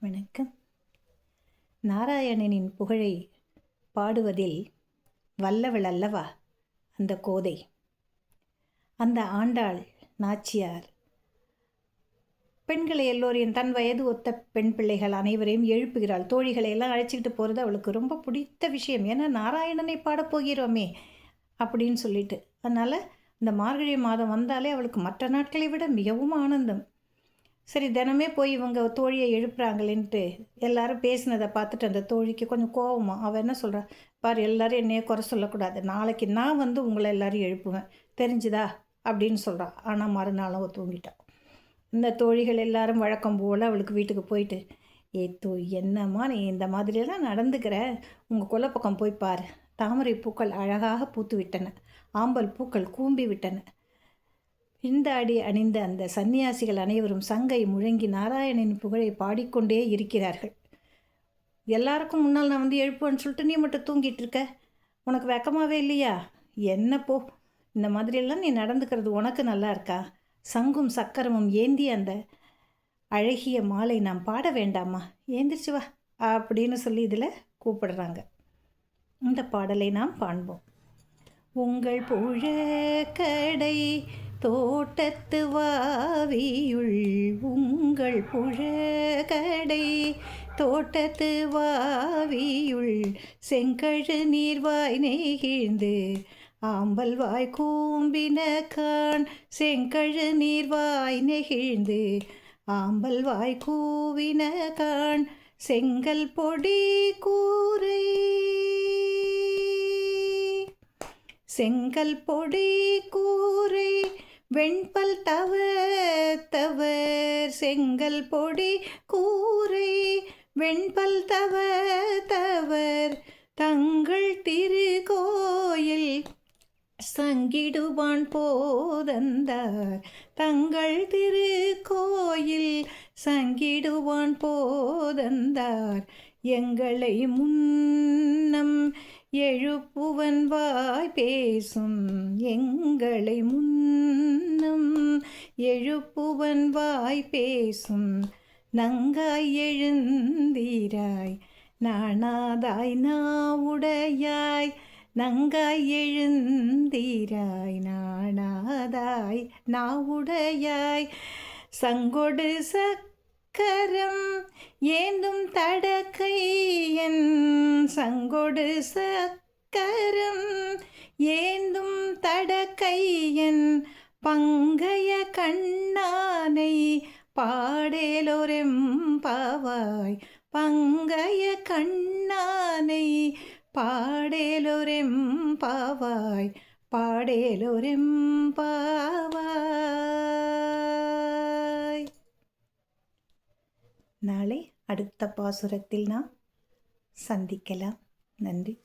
வணக்கம். நாராயணனின் புகழை பாடுவதில் வல்லவள் அல்லவா அந்த கோதை. அந்த ஆண்டாள் நாச்சியார். பெண்களை எல்லோரையும் தன் வயது ஒத்த பெண் பிள்ளைகள் அனைவரையும் எழுப்புகிறாள். தோழிகளை எல்லாம் அழைச்சிக்கிட்டு போகிறது அவளுக்கு ரொம்ப பிடித்த விஷயம். ஏன்னா நாராயணனை பாடப் போகிறோமே அப்படின்னு சொல்லிட்டு. அதனால் இந்த மார்கழி மாதம் வந்தாலே அவளுக்கு மற்ற நாட்களை விட மிகவும் ஆனந்தம். சரி தினமே போய் இவங்க தோழியை எழுப்புறாங்களேன்ட்டு எல்லாரும் பேசினதை பார்த்துட்டு அந்த தோழிக்கு கொஞ்சம் கோவமா அவள் என்ன சொல்கிறா பார் எல்லாரும் என்னையே குறை சொல்லக்கூடாது. நாளைக்கு நான் வந்து உங்களை எல்லாரும் எழுப்புவேன். தெரிஞ்சுதா? அப்படின்னு சொல்கிறான் ஆனால் மறுநாளும் அவள் தூங்கிட்டான் இந்த தோழிகள் எல்லாரும் வழக்கம் போல் அவளுக்கு வீட்டுக்கு போயிட்டு ஏ தோ என்னம்மா நீ இந்த மாதிரியெல்லாம் நடந்துக்கிற? உங்கள் கொல்லை பக்கம் போய் பாரு. தாமரை பூக்கள் அழகாக பூத்து விட்டன. ஆம்பல் பூக்கள் கூம்பி விட்டன. இந்த அடி அணிந்த அந்த சன்னியாசிகள் அனைவரும் சங்கை முழங்கி நாராயணனின் புகழை பாடிக்கொண்டே இருக்கிறார்கள். எல்லாருக்கும் முன்னால் நான் வந்து எழுப்புவேன்னு சொல்லிட்டு நீ மட்டும் தூங்கிட்டு இருக்க? உனக்கு வெக்கமாகவே இல்லையா? என்ன போ இந்த மாதிரியெல்லாம் நீ நடந்துக்கிறது உனக்கு நல்லா இருக்கா? சங்கும் சக்கரமும் ஏந்தி அந்த அழகிய மாலை நாம் பாட வேண்டாமா? ஏந்திரிச்சு வா அப்படின்னு சொல்லி இதில் கூப்பிடுறாங்க. இந்த பாடலை நாம் காண்போம். உங்கள் புழக்கடை தோட்டத்து வாவியுள் உங்கள் புழகடை. தோட்டத்து வாவியுள் செங்கழு நீர்வாய் நெகிழ்ந்து ஆம்பல் வாய் கூம்பின கான் செங்கழு நீர்வாய் நெகிழ்ந்து ஆம்பல் வாய் கூவின கான் செங்கல் பொடி கூரை. செங்கல் பொடி கூரை வெண்பல் தவர் தவர் செங்கல் பொடி கூரை. வெண்பல் தவர் தவர் தங்கள் திருக்கோயில். சங்கிடுவான் போதந்தார் தங்கள் திருக்கோயில். சங்கிடுவான் போதந்தார் எங்களை முன்னம் எழுப்புவன் வாய் பேசும் எங்களை முன் எழுப்புவன் வாய் பேசும் நங்காய் எழுந்தீராய் நாணாதாய் நாவுடையாய் நங்காய் எழுந்தீராய் நாணாதாய் நாவுடையாய். சங்கொடு சக்கரம் ஏந்தும் தடக்கையன் சங்கொடு சக்கரம் ஏந்தும் தடக்கையன் பங்கைய പങ്കയ കണ്ണാനൈ പാടേലൊരം പവായ് പങ്കയ കണ്ണാനൈ പാടേലൊരം പവായ് പാടേലൊരം പവായ് നാളെ അടുത്ത പാസുരത്തിൽ നാം സന്ധിക്കലാം. നന്ദി.